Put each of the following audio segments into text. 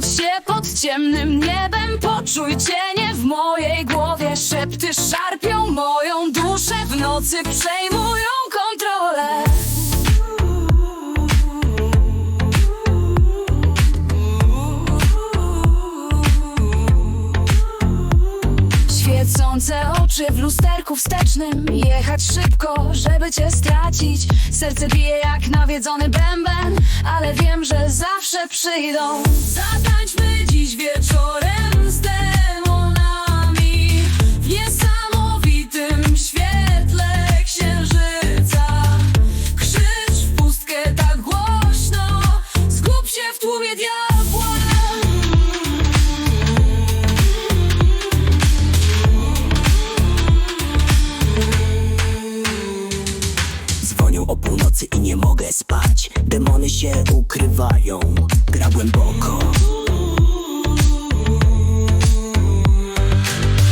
Obudź się pod ciemnym niebem Poczuj cienie w mojej głowie Szepty szarpią moją duszę. W nocy przejmują Świecące oczy w lusterku wstecznym. Jechać szybko, żeby cię stracić. Serce bije jak nawiedzony bęben Ale wiem, że zawsze przyjdą. Zatańczmy dziś wieczorem z o północy i nie mogę spać. Demony się ukrywają Gra głęboko.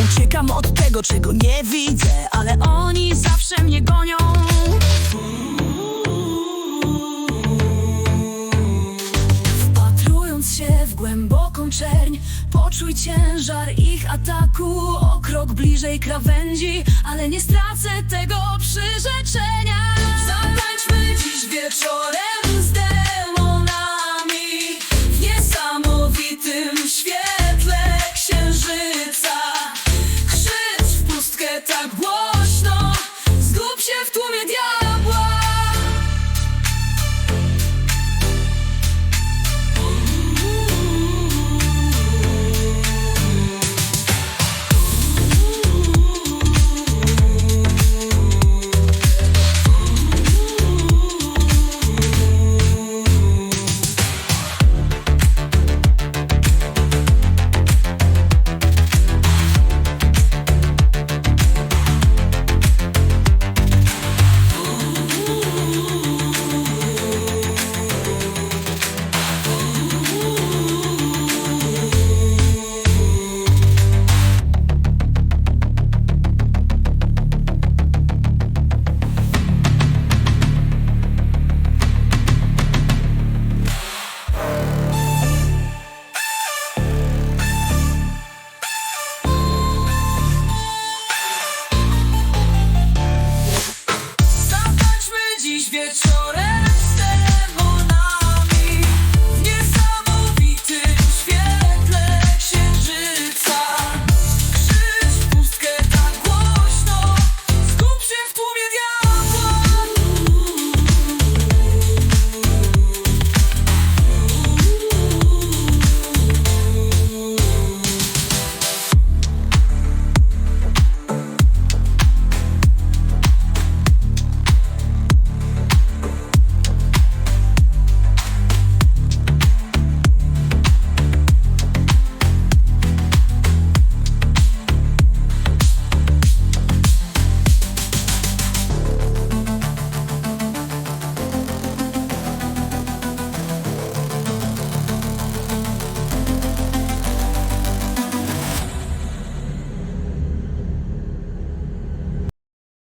Uciekam od tego, czego nie widzę Ale oni zawsze mnie gonią. Wpatrując się w głęboką czerń Poczuj ciężar ich ataku. O krok bliżej krawędzi Ale nie stracę tego przyrzeczenia